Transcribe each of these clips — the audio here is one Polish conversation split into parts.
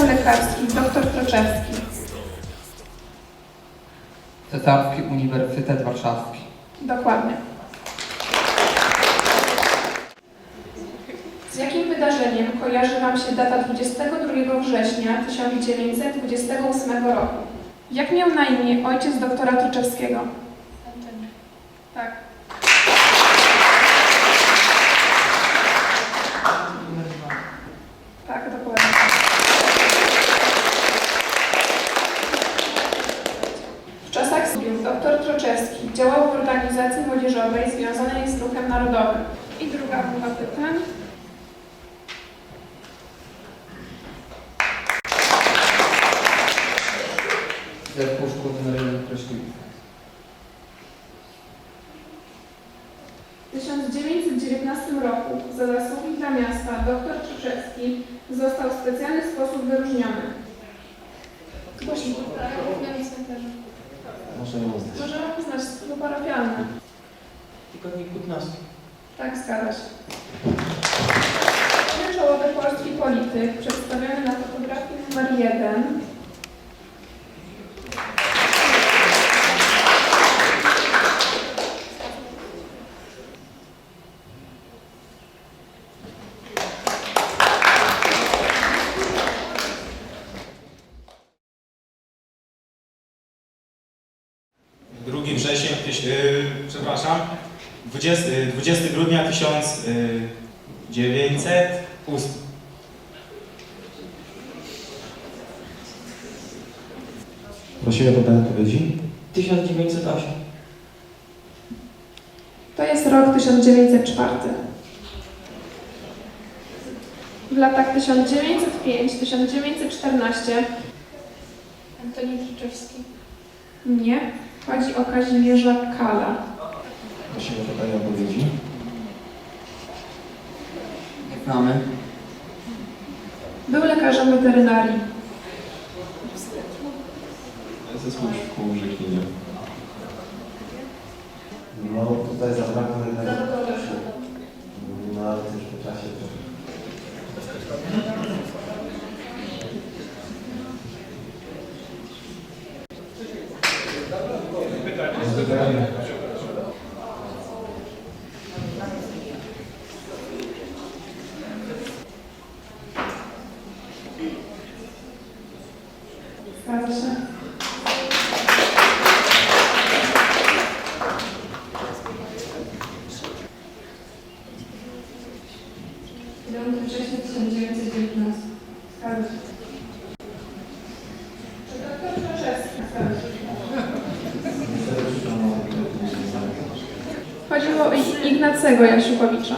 Wydział Lekarski dr Kroczewski. Cesarski Uniwersytet Warszawski. Dokładnie. Z jakim wydarzeniem kojarzy Wam się data 22 września 1928 roku? Jak miał na imię ojciec doktora Truczewskiego? Tak. Tak, dokładnie. W czasach studiów dr Troczewski działał w organizacji młodzieżowej związanej z ruchem narodowym. I druga grupa pytań. Szkół Wynarodzenia Kraśników. W 1919 roku za zasługi dla miasta dr Troczewski został w specjalny sposób wyróżniony. Głośno. Na cmentarzu. Ją uznać. Możemy poznać stylu parafialne. Tygodnik 15. Tak, zgadza się. Czołowy polski polityk przedstawiony na fotografii numer 1 2 września, tyś- yy, przepraszam, 20, yy, 20 grudnia 1908. Prosimy o podanie odpowiedzi. 1908. To jest rok 1904. W latach 1905-1914 Antoni Kryczewski. nie. Chodzi o Kazimierza Kala. Prosimy o podanie odpowiedzi. Znamy. Był lekarzem weterynarii. Zespół szkół Żekinia. No tutaj zabrakło jednego. No ale już po czasie to... Pytanie. Zgadza się. Piąty września 1919. Zgadza się. Czy doktor Kraszewski? Zgadza się. Chodziło o I- Ignacego Jasiukowicza.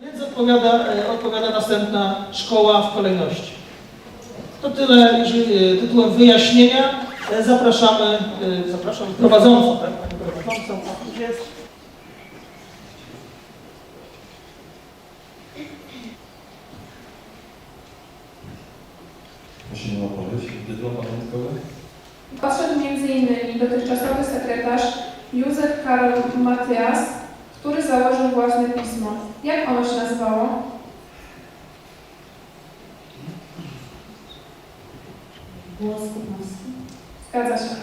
Więc odpowiada, e, odpowiada następna szkoła w kolejności. To tyle jeżeli, e, tytułem wyjaśnienia. E, Zapraszamy, zapraszam prowadzącą, tak? Prowadzącą, jest? Prosimy o odpowiedź. Dyplom pamiątkowy. Odszedł m.in. dotychczasowy sekretarz Józef Karol Matyas, który założył własne pismo. Jak ono się nazywało? Głos Kutnowski. Zgadza się.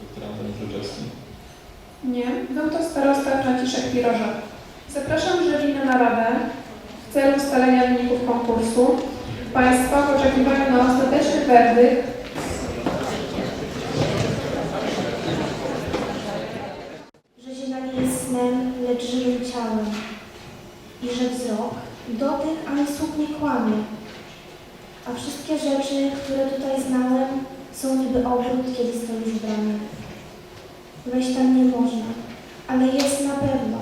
Doktor Antoni Krzyżewski. Nie, był to starosta Franciszek Piroża. Zapraszam jury na naradę w celu ustalenia wyników konkursu. Państwa w oczekiwaniu na ostateczny werdykt że ziemia nie jest snem, lecz żywym ciałem i że wzrok, słuch nie kłamie. A wszystkie rzeczy, które tutaj znałem, są niby obrót, kiedy stoisz w bramie. Wejść tam nie można, ale jest na pewno.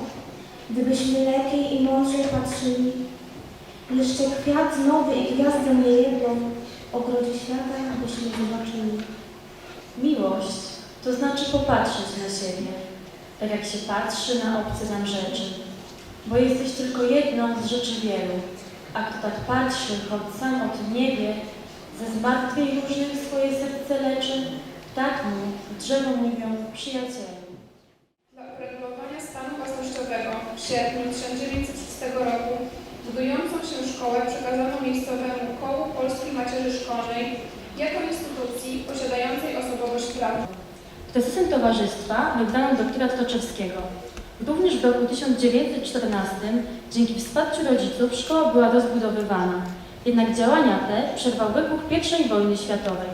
Gdybyśmy lepiej i mądrzej patrzyli, Jeszcze kwiat nowy i gwiazdę nie jedną w ogrodzie świata, byśmy zobaczyli. Miłość to znaczy popatrzeć na siebie, tak jak się patrzy na obce nam rzeczy. Bo jesteś tylko jedną z rzeczy wielu, a kto tak patrzy, choć sam o tym nie wie, ze zmartwień różnych swoje serce leczy, tak mu drzewo mówią przyjacielu. Dla uregulowania stanu własnościowego w sierpniu 1906 roku budującą się szkołę przekazano miejscowemu Kołu Polskiej Macierzy Szkolnej jako instytucji posiadającej osobowość prawną. Prezesem towarzystwa wybrano doktora Toczewskiego. Również w roku 1914 dzięki wsparciu rodziców szkoła była rozbudowywana. Jednak działania te przerwał wybuch I wojny światowej.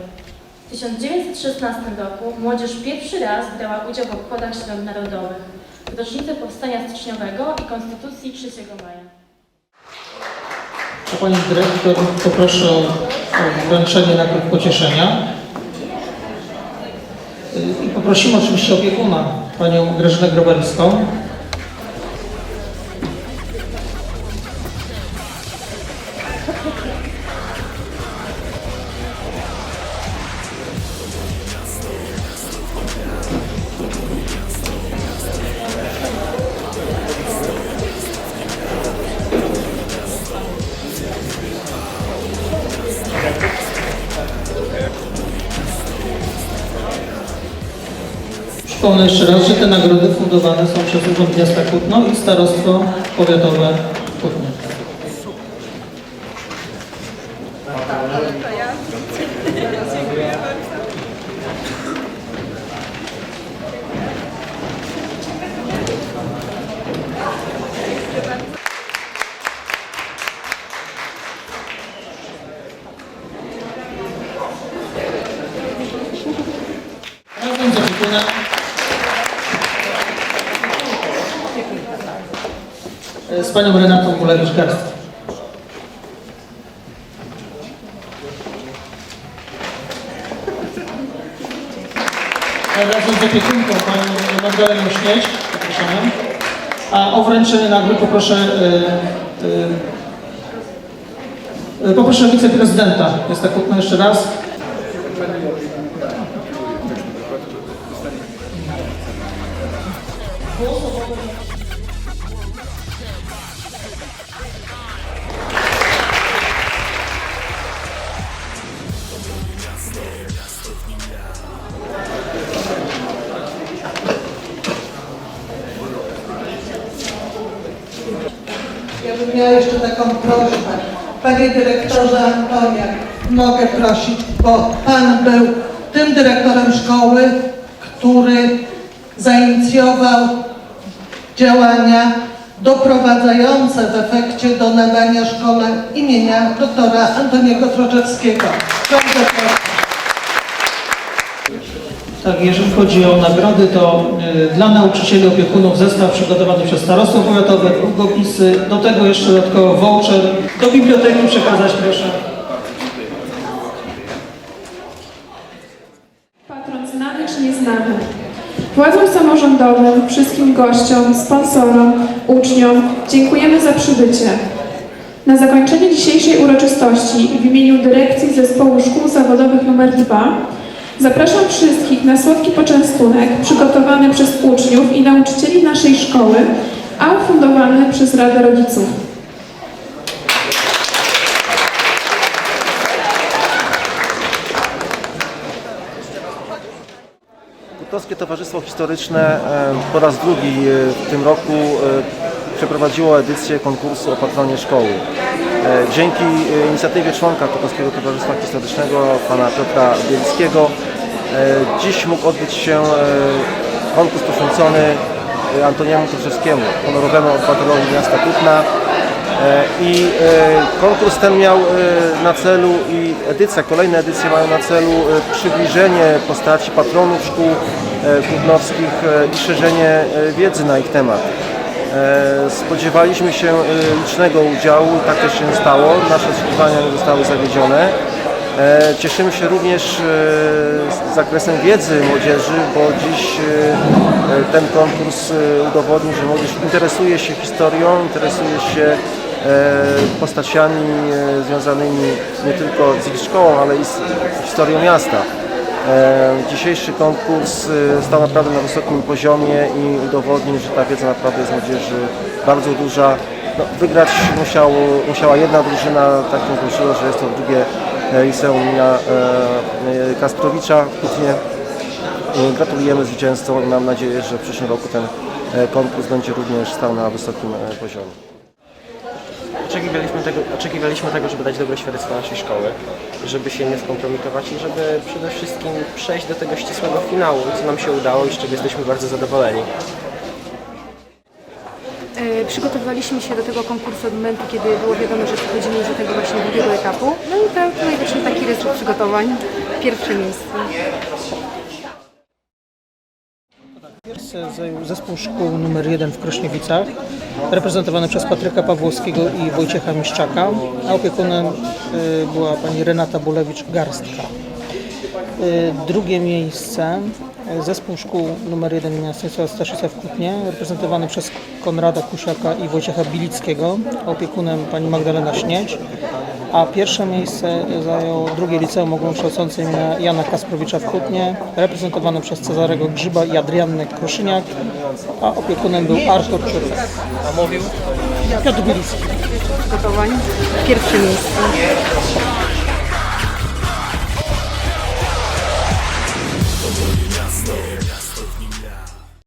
W 1916 roku młodzież pierwszy raz brała udział w obchodach świąt narodowych, w rocznicę powstania styczniowego i Konstytucji 3 maja. Pani Dyrektor, poproszę o wręczenie nagród pocieszenia. Y, I poprosimy oczywiście opiekuna, Panią Grażynę Grobelską. Przypomnę jeszcze raz, że te nagrody fundowane są przez Urząd Miasta Kutno i Starostwo Powiatowe Kutno. Razem z opiekunem e, z Panią Renatą Mulewicz-Garstką. Razem z opiekunką Panią Magdaleną Śmieć, zapraszamy. A o wręczenie nagród poproszę, e, e, e, poproszę wiceprezydenta. Jest tak krótko jeszcze raz. Ja bym miała jeszcze taką prośbę. Panie dyrektorze Antoniak, mogę prosić, bo Pan był tym dyrektorem szkoły, który zainicjował działania doprowadzające w efekcie do nadania szkole imienia doktora Antoniego Troczewskiego. Bardzo proszę. Tak, jeżeli chodzi o nagrody, to y, dla nauczycieli opiekunów zestaw przygotowany przez Starostwo Powiatowe, długopisy, do tego jeszcze dodatkowo voucher. Do biblioteki przekazać proszę. Patron znany czy nieznany. Władzom samorządowym, wszystkim gościom, sponsorom, uczniom dziękujemy za przybycie. Na zakończenie dzisiejszej uroczystości w imieniu dyrekcji Zespołu Szkół Zawodowych nr 2 zapraszam wszystkich na słodki poczęstunek przygotowany przez uczniów i nauczycieli naszej szkoły, a ufundowany przez Radę Rodziców. Kutnowskie Towarzystwo Historyczne e, po raz drugi e, w tym roku e, przeprowadziło edycję konkursu o patronie szkoły. Dzięki inicjatywie członka Kutnowskiego Towarzystwa Historycznego, pana Piotra Bielskiego, e, dziś mógł odbyć się e, konkurs poświęcony e, Antoniemu Kruszewskiemu, honorowemu obywatelowi miasta Kutna. E, I e, konkurs ten miał e, na celu i edycja, kolejne edycje mają na celu e, przybliżenie postaci patronów szkół e, kutnowskich e, i szerzenie e, wiedzy na ich temat. E, Spodziewaliśmy się e, licznego udziału, tak też się stało. Nasze oczekiwania nie zostały zawiedzione. E, Cieszymy się również e, z zakresem wiedzy młodzieży, bo dziś e, ten konkurs udowodnił, że młodzież interesuje się historią, interesuje się postaciami związanymi nie tylko z ich szkołą, ale i z historią miasta. Dzisiejszy konkurs stał naprawdę na wysokim poziomie i udowodnił, że ta wiedza naprawdę jest młodzieży bardzo duża. No, wygrać musiał, musiała jedna drużyna, tak się złożyło, że jest to drugie liceum imienia e, e, Kasprowicza w Kutnie. Gratulujemy zwycięzcom i mam nadzieję, że w przyszłym roku ten e, konkurs będzie również stał na wysokim e, poziomie. Oczekiwaliśmy tego, oczekiwaliśmy tego, żeby dać dobre świadectwo naszej szkoły, żeby się nie skompromitować i żeby przede wszystkim przejść do tego ścisłego finału, co nam się udało i z czego jesteśmy bardzo zadowoleni. Przygotowywaliśmy się do tego konkursu od momentu, kiedy było wiadomo, że przechodzimy już do tego właśnie drugiego etapu. No i to tutaj właśnie taki rysów przygotowań. Pierwsze miejsce. Zajął zespół szkół numer 1 w Krośniewicach, reprezentowany przez Patryka Pawłowskiego i Wojciecha Miszczaka, a opiekunem y, była pani Renata Bulewicz-Garstka. Y, Drugie miejsce y, zespół szkół numer 1 imienia Stanisława Staszica w Kutnie, reprezentowany przez Konrada Kusiaka i Wojciecha Bilickiego, opiekunem pani Magdalena Śnieć. A pierwsze miejsce zajął drugie liceum ogólnokształcące imienia Jana Kasprowicza w Kutnie, reprezentowane przez Cezarego Grzyba i Adriannę Kruszyniak, a opiekunem był Artur Czurek. A mówił? Piotr Bilicki. Pierwsze miejsce.